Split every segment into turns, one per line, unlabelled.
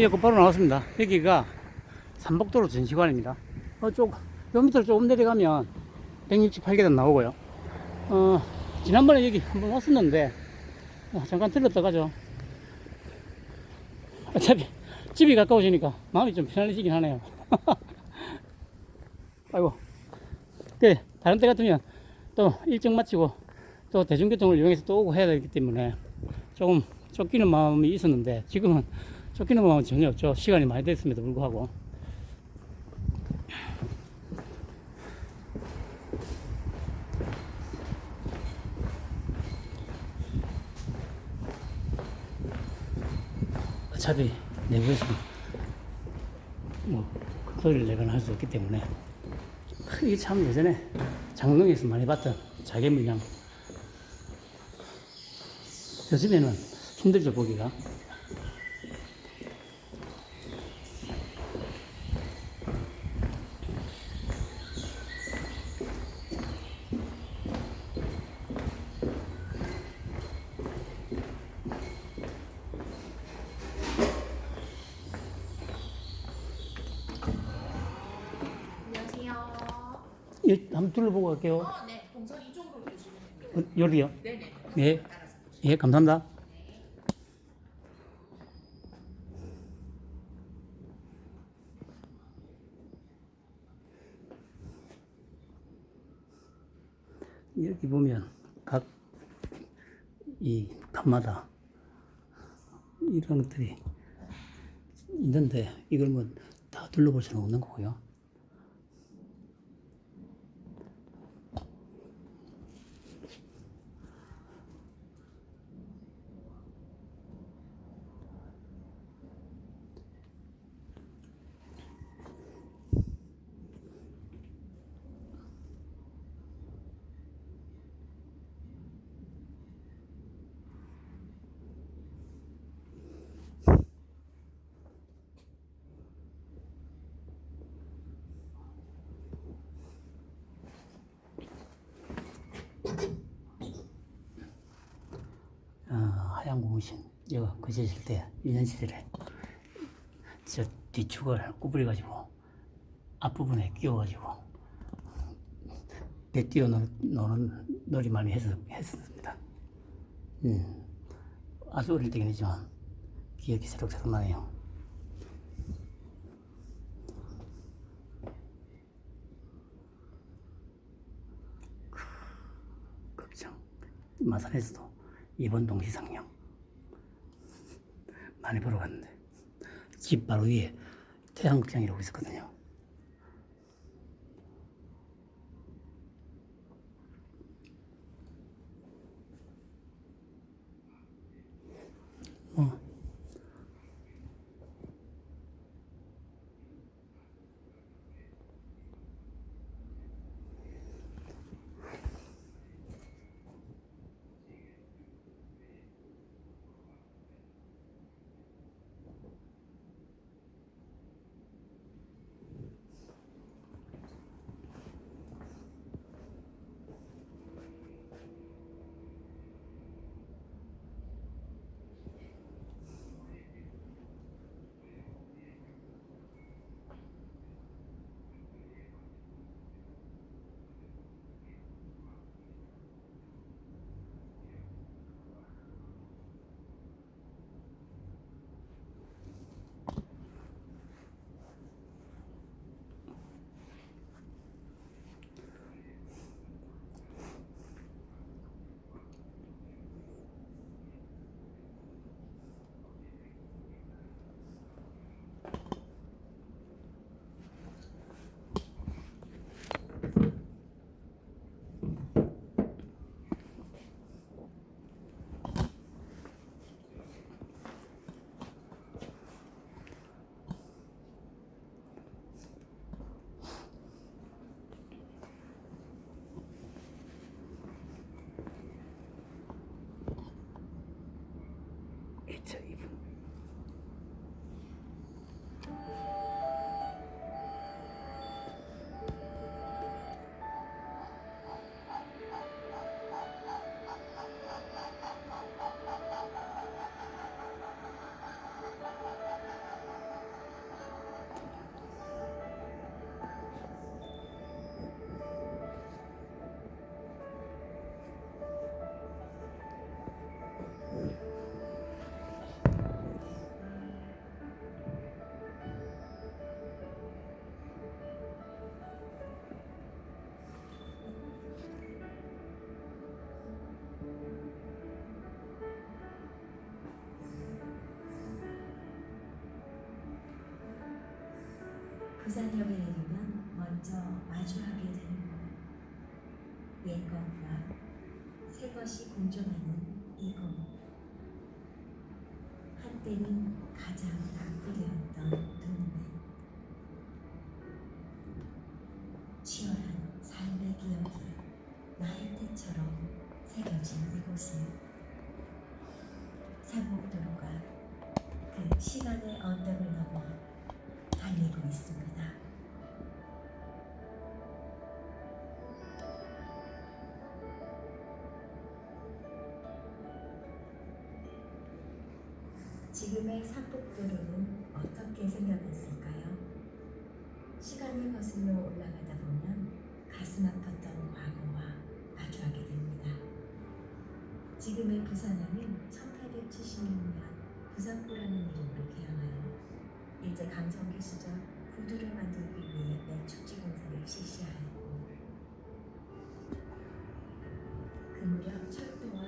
예, 곧바로 나왔습니다. 여기가 삼복도로 전시관입니다. 어, 쪽, 요 밑으로 조금 내려가면 168계단 나오고요. 어, 지난번에 여기 한번 왔었는데, 어, 잠깐 들렀다 가죠. 어차피 집이 가까워지니까 마음이 좀 편안해지긴 하네요. 아이고. 그, 다른 때 같으면 또 일정 마치고 또 대중교통을 이용해서 또 오고 해야 되기 때문에 조금 쫓기는 마음이 있었는데 지금은 쫓기는 마음은 전혀 없죠. 시간이 많이 됐음에도 불구하고. 어차피 내부에서 뭐 소리를 내거나 할 수 없기 때문에 이게 참 예전에 장롱에서 많이 봤던 자개 물량 요즘에는 힘들죠 보기가
안녕하세요.
이 한번 둘러보고 갈게요
어, 네. 동선 이쪽으로 보시면 됩니다.
어, 여기요
네네.
예.
따라서 보시면
예 감사합니다 여기 보면 각 이 칸마다 이런 것들이 있는데 이걸 뭐 다 둘러볼 수는 없는 거고요. 어, 하얀 고무신 거제실 때 1년 시절에 저 뒤축을 구부려 가지고 앞부분에 끼워 가지고 배 뛰어 노는 놀이 많이 했었, 했었습니다. 음, 아주 어릴 때긴 했지만 기억이 새록새록 나네요. 극장 마산에서도 이번 동시상영 많이 보러 갔는데 집 바로 위에 태양극장이라고 있었거든요.
부산역에 내리면 먼저 마주하게 되는 옛것과 새 것이 공존하는 이곳 한때는 가장 낙후되었던 동네. 치열한 삶의 기억이 나의 때처럼 새겨진 이곳은 상목도로가 그 시간의 언덕을 지금의 상복도로는 어떻게 생겨났을까요? 시간이 거슬러 올라가다 보면 가슴 아팠던 과거와 마주하게 됩니다. 지금의 부산에는 1876년 부산구라는 이름으로 개항하여 일제 강점기 시절 구두를 만들기 위해 매축지 공사를 실시하였고 그 무렵 철도와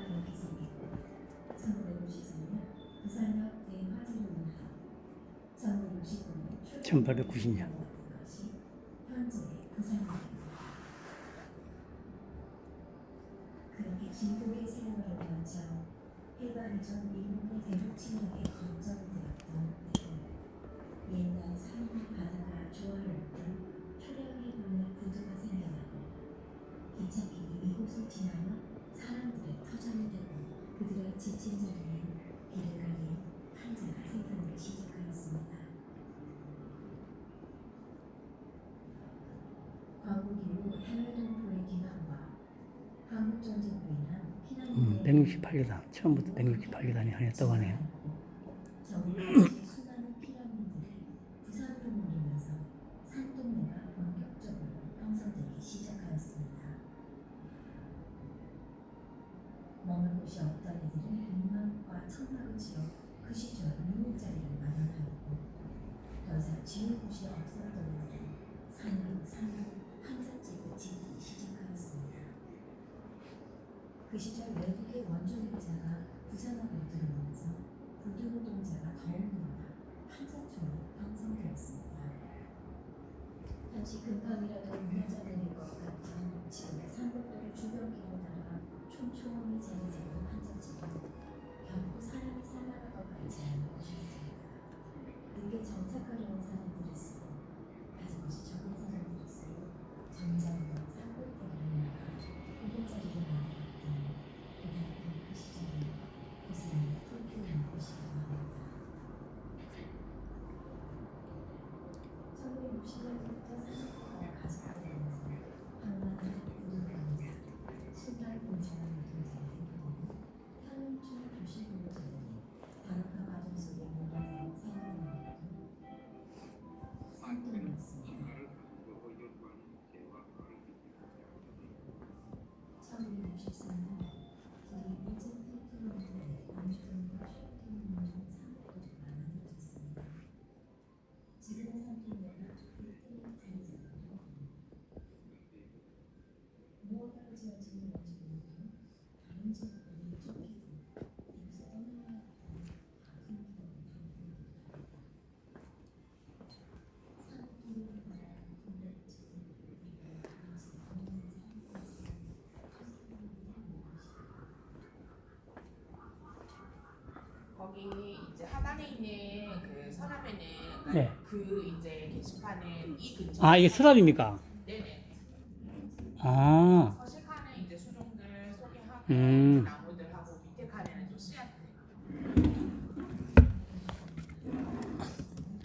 1890년.
바다의 구두가 생겨나고 지나며 사람들의
음, 168여단. 처음부터 168여단이 아니었다고 하네요.
머물 곳이 없던 이들은 천막을 지어 그 시절 유목 자리를 마련하였고 더 이상 지을 곳이 없었던 이들은 산으로 산으로 한산집을 짓기 시작하였습니다. 그 시절 외국의 원조업자가 부산으로 들어오면서 구두 노동자가 더욱 늘어나 한자촌이 형성되었습니다. 다시 금방이라도 문화자 되는 것 같은 지금의 삼국도를 주변길을 따라 촘촘히 자리잡은 한자집은 결코 사람이 살아갈 것 같지 않은 곳이었습니다. 늦게 정착하려는 사람들일수록 가지것이 적은 사람들일수록 점점 1963년 저희 1.8km의 안주동과 출동을 산업구조가 만들어졌습니다. 지금의 산동네가 그때 자리 잡은 무엇하고 지어진 원주민도 다른 지역들이 쫓기고 여기서 떠나야 했던 아픔도 담깁니다. 산업구조에 따라 군대지구 그리고 다른 지역의
거기 이제 하단에 있는 그 서랍에는 그러니까
네.
그 이제 게시판은 이 근처.
아, 이게 서랍입니까?
네네.
아,
서실 칸은 이제 수종들 소개하고
음.
나무들하고 밑에 칸에는 또 씨앗.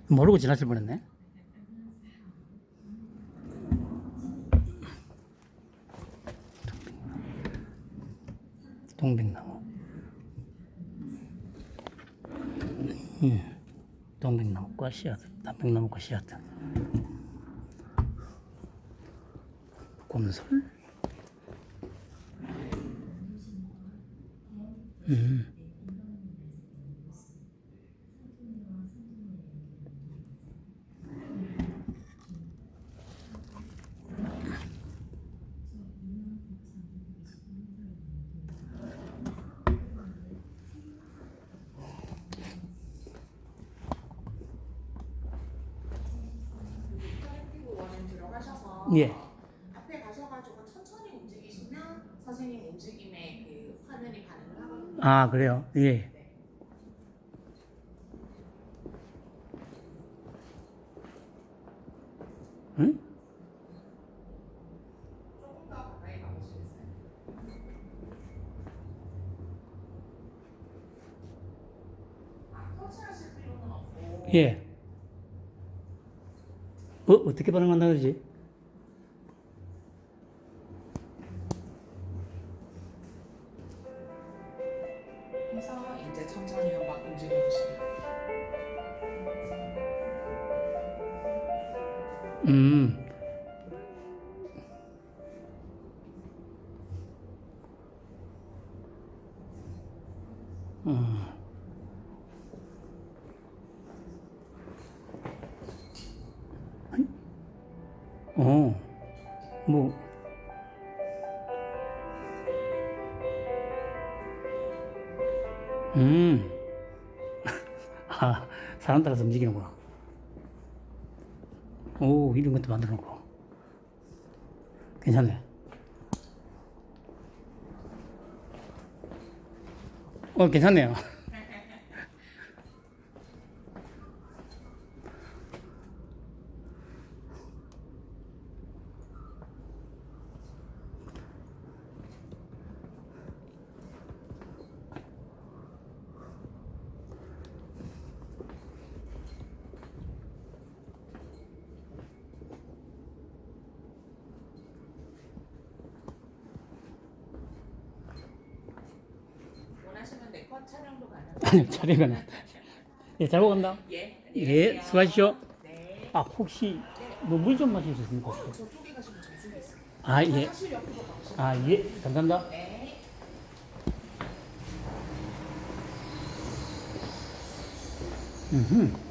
모르고 지나칠 뻔했네. 동백나무. 음, 동백 나무과 씨앗, 담백나무과 씨앗. 곰솔? 음. 예.
앞에 가셔가지고 천천히 움직이시면 선생님 움직임에 그 화면이 반응을 하거든요.
아, 그래요? 예.
네.
응?
조금 더 가까이 가보시겠어요? 아, 터치하실 필요는 없고
예. 어, 어떻게 반응한다 그러지? 어. 어, 뭐, 음, 아, 사람 따라서 움직이는구나. 오, 이런 것도 만들어 놓고. 괜찮네. 어, 괜찮네요.
원하시면 네컷 촬영도 가능.
아니, 촬영은. 예, 잘 먹었나?
예.
예, 수고하십시오.
네.
아, 혹시 뭐 물 좀 마실 수 있습니까?
어, 저쪽에 가시면 저쪽에 있어요.
아, 예. 아, 예. 감사합니다.
네.
음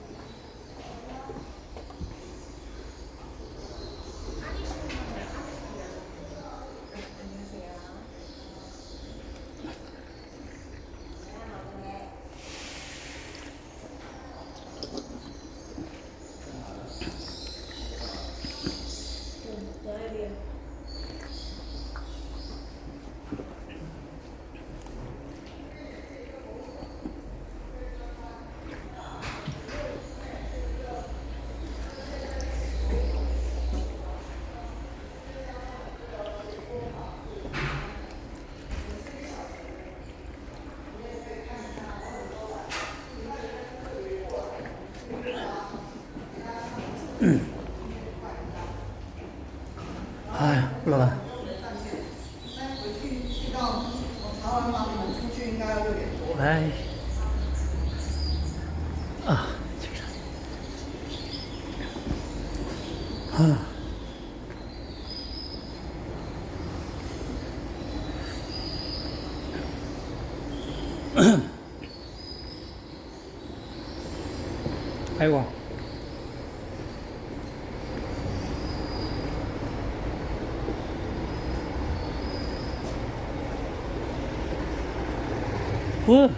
뭐?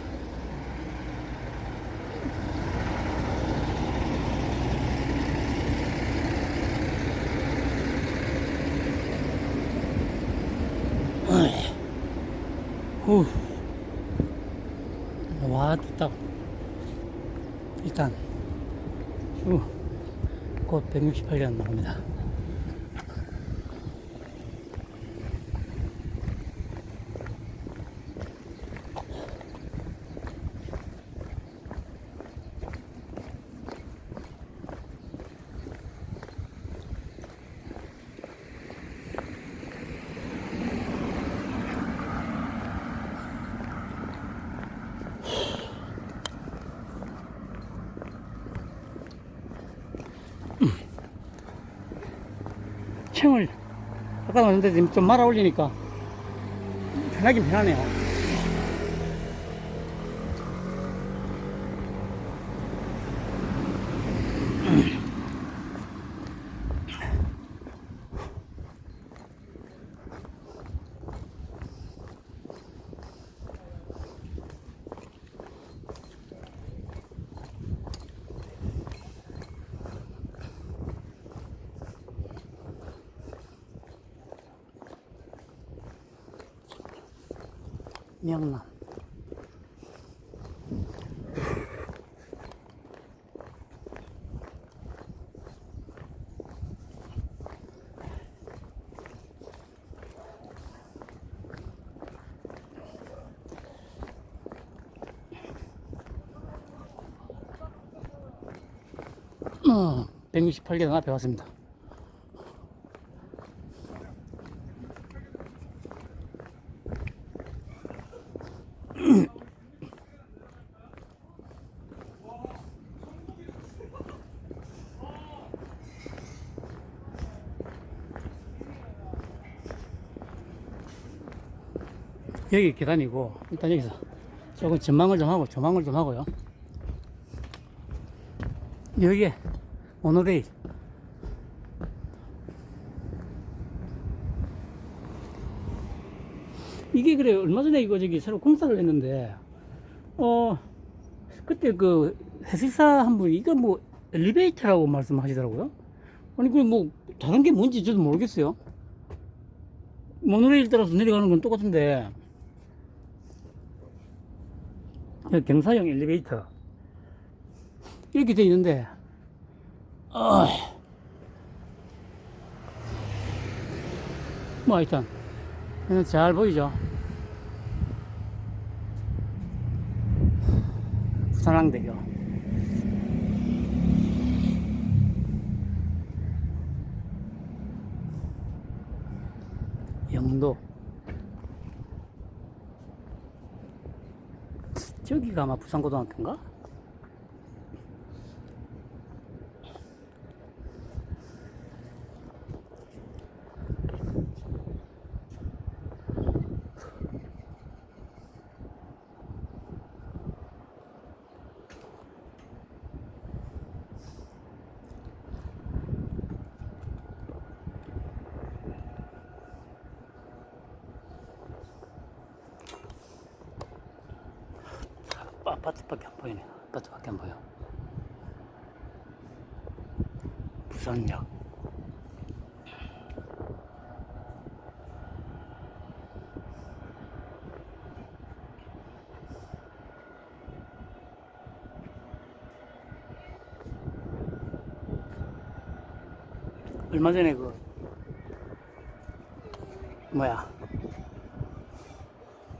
어이. 후. 와, 됐다. 일단, 후. 곧 168년 나옵니다. 챙을 아까 지금 좀 말아 올리니까 편하긴 편하네요. 168계단 앞에 왔습니다. 여기 계단이고 일단 여기서 조금 전망을 좀 하고 조망을 좀 하고요. 여기에 모노레일 이게 그래 얼마 전에 이거 저기 새로 공사를 했는데 어 그때 그 해설사 한 분이 이거 뭐 엘리베이터라고 말씀하시더라고요. 아니 그뭐 다른 게 뭔지 저도 모르겠어요. 모노레일 따라서 내려가는 건 똑같은데 여기 경사형 엘리베이터. 이렇게 돼 있는데 아, 뭐 하여튼 잘 보이죠? 부산항대교. 영도. 저기가 아마 부산고등학교인가? 아파트밖에 안 보이네. 아파트밖에 안 보여. 부산역. 얼마 전에 그 뭐야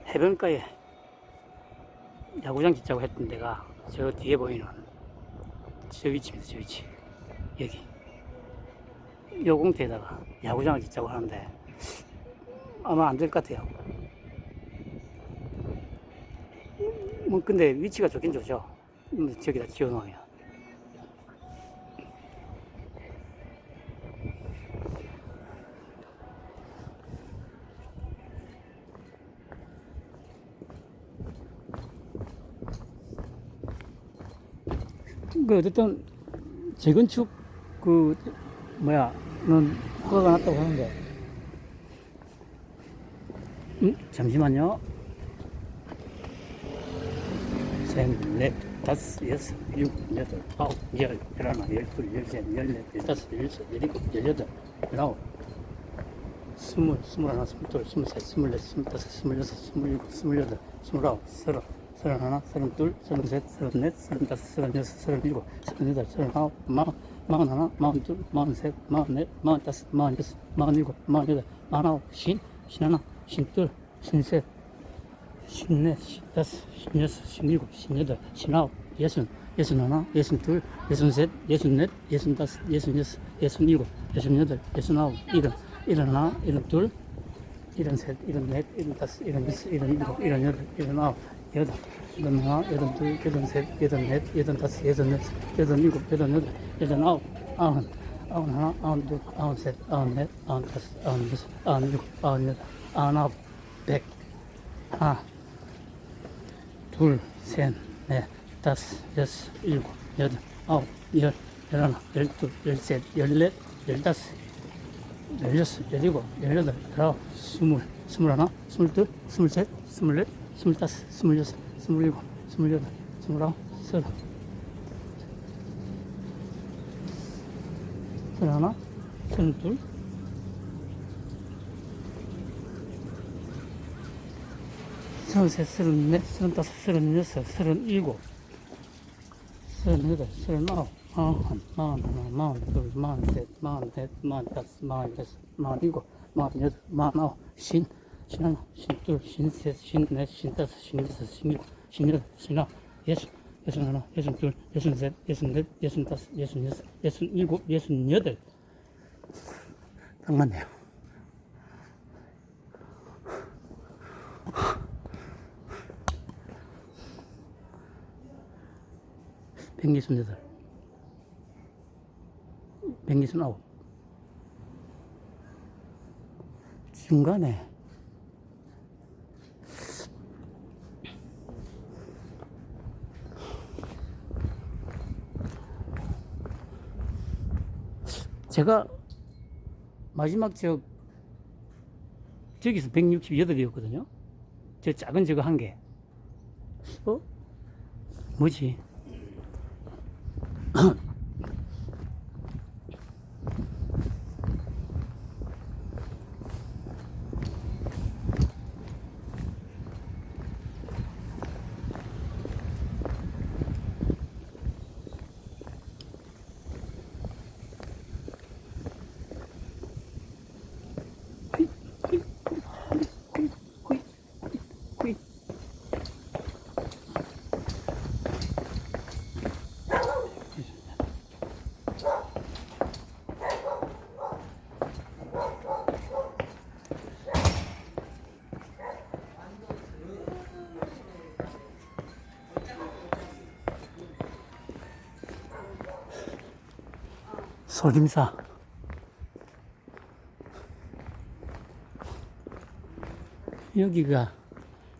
해변가에 야구장 짓자고 했던 데가 저 뒤에 보이는 저 위치입니다. 저 위치. 여기. 요공터에다가 야구장을 짓자고 하는데 아마 안 될 것 같아요. 뭐 근데 위치가 좋긴 좋죠. 음, 저기다 지어놓으면. 그 어쨌든 재건축 그 뭐야 는 허가가 났다고 하는데. 음 잠시만요. 셋넷 다섯 여섯 일곱 여덟 아홉 열 열하나 열둘 열셋 열넷 열다섯 열여섯 열일곱 열여덟 열아홉. 스물 스물하나 스물둘 스물셋 스물넷 스물다섯 스물여섯 스물일곱 스물여덟 스물아홉 서른 서른하나 서른둘 서른셋 서른넷 서른다섯 서른여섯 서른일곱 서른여덟 서른아홉 마흔 마흔하나 마흔둘 마흔셋 마흔넷 마흔다섯 마흔여섯 마흔일곱 마흔여덟 마흔아홉 쉰 쉰하나 쉰둘 쉰셋 쉰넷 쉰다섯 쉰여섯 쉰일곱 쉰여덟 쉰아홉 예순 예순하나 예순둘 예순셋 예순넷 예순다섯 예순여섯 예순일곱 예순여덟 예순아홉 일흔 일흔하나 일흔둘 일흔셋 일흔넷 일흔다섯 일흔여섯 일흔일곱 일흔여덟 일흔아홉 여덟 여덟 하나 여덟 둘 여덟 셋 여덟 넷 여덟 다섯 여덟 여섯 여덟 일곱 여덟 여덟 여덟 아홉 아흔 아흔 하나 아흔 둘 아흔 셋 아흔 넷 아흔 다섯 아흔 여섯 아흔 일곱 아흔 여덟 아흔 아홉 백. 하나 둘, 셋, 넷, 다섯, 여섯, 일곱, 여덟, 아홉, 열, 열하나, 열둘, 열셋, 열넷, 열다섯, 열여섯, 열일곱, 열여덟, 열아홉, 스물, 스물하나, 스물둘, 스물셋, 스물넷, 스물다섯, 스물여섯, 스물일곱, 스물여덟, 스물아홉, 서른. 서른하나, 서른둘, 서른셋, 서른넷, 서른다섯, 서른여섯, 서른일곱, 서른여덟, 서른아홉, 마흔, 마흔하나, 마흔둘, 마흔셋, 마흔넷, 마흔다섯, 마흔여섯, 마흔일곱, 마흔여덟, 마흔아홉, 쉰, 쉰하나, 쉰둘, 쉰셋, 쉰넷, 쉰다섯, 쉰여섯, 쉰일곱, 쉰여덟, 쉰아홉, 예순, 예순 하나, 예순 둘, 예순 셋, 예순 넷, 예순 다섯, 예순 여섯, 예순 일곱, 예순 여덟. 딱 맞네요. 백리순여덟, 백리순아홉. 중간에 제가 마지막 저 저기서 168이었거든요. 저 작은 저거 한 개. 어? 뭐지? 솔김사. 여기가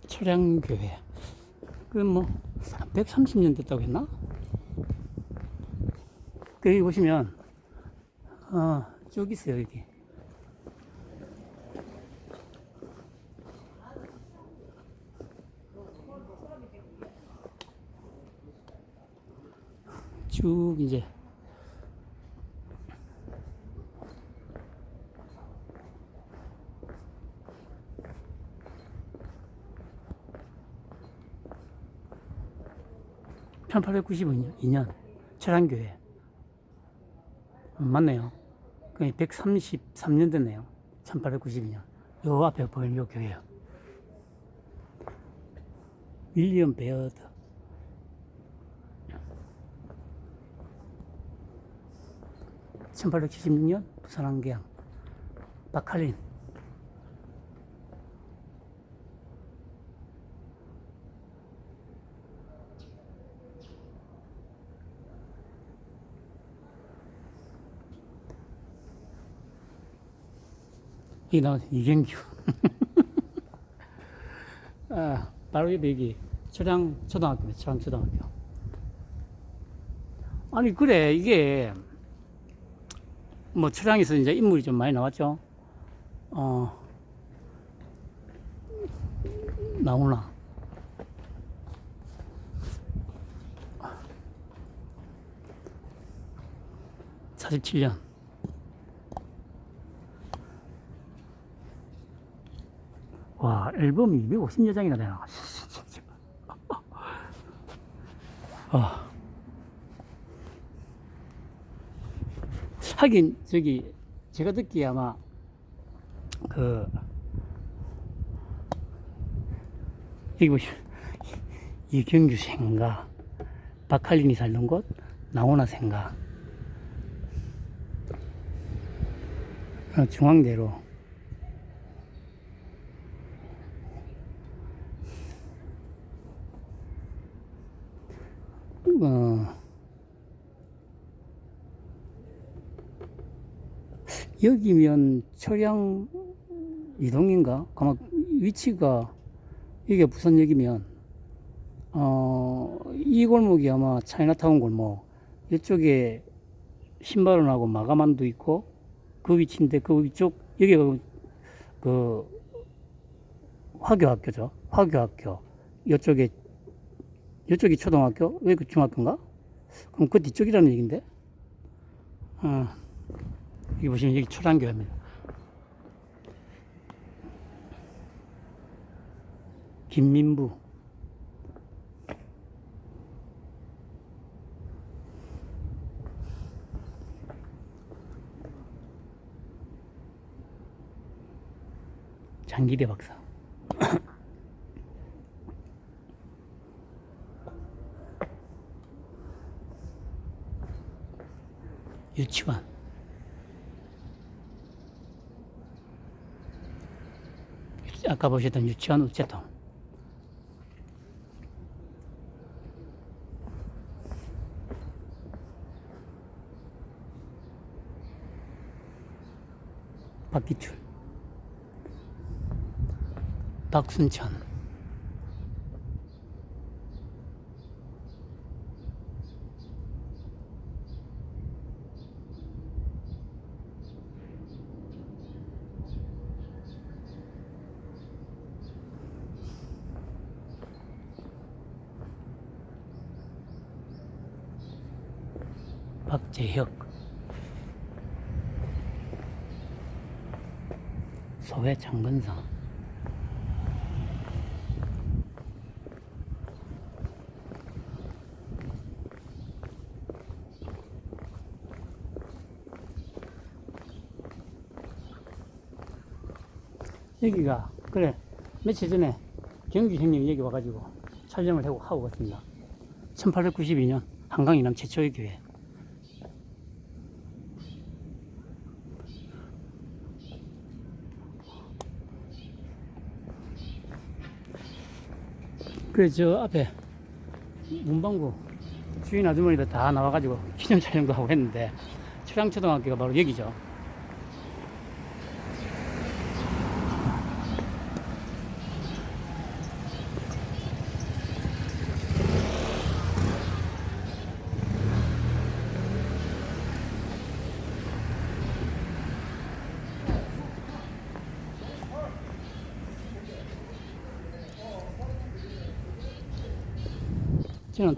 초량교회. 그뭐 130년 됐다고 했나? 그 여기 보시면 어 쭉 있어요 여기. 쭉 이제 1892년 철안교회 음, 맞네요. 그 133년 됐네요. 1892년. 요 앞에 보이는 요 교회요. 윌리엄 베어드. (1876년) 부산 한계양 박할린 이 나온 이경규. 아, 바로 옆에 여기 초량 초등학교네, 초량 초등학교. 아니, 그래, 이게, 뭐, 초량에서 이제 인물이 좀 많이 나왔죠. 어, 나오나. (47년) 와, 앨범이 250여 장이나 되나. 아. 하긴, 저기, 제가 듣기에 아마, 그, 여기 보시면, 이경규 생가, 박할린이 살던 곳, 나오나 생가, 어, 중앙대로, 어, 여기면 초량 이동인가? 아마 위치가 이게 부산역이면 어, 이 골목이 아마 차이나타운 골목. 이쪽에 신발원 하고 마가만도 있고 그 위치인데 그 위쪽 여기가 그, 그 화교학교죠. 화교학교. 이쪽에 이쪽이 초등학교 여기 중학교인가? 그럼 그 뒤쪽이라는 얘긴데 어, 여기 보시면 여기 초량교회입니다 김민부. 장기대 박사. 유치원. 아까 보셨던 유치원 우체통. 박기출. 박순천. 박재혁. 소회 장건상. 여기가 그래 며칠 전에 경규 형님 여기 와가지고 촬영을 하고 하고 갔습니다. 1892년 한강 이남 최초의 교회. 그래 저 앞에 문방구 주인 아주머니들 다 나와가지고 기념 촬영도 하고 했는데 초량초등학교가 바로 여기죠.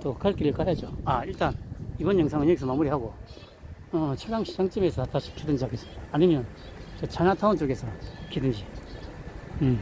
또 갈 길을 가야죠. 아, 일단 이번 영상은 여기서 마무리하고, 어, 최강 시장집에서 다시 키든지 하겠습니다. 아니면 저 차나타운 쪽에서 키든지. 음.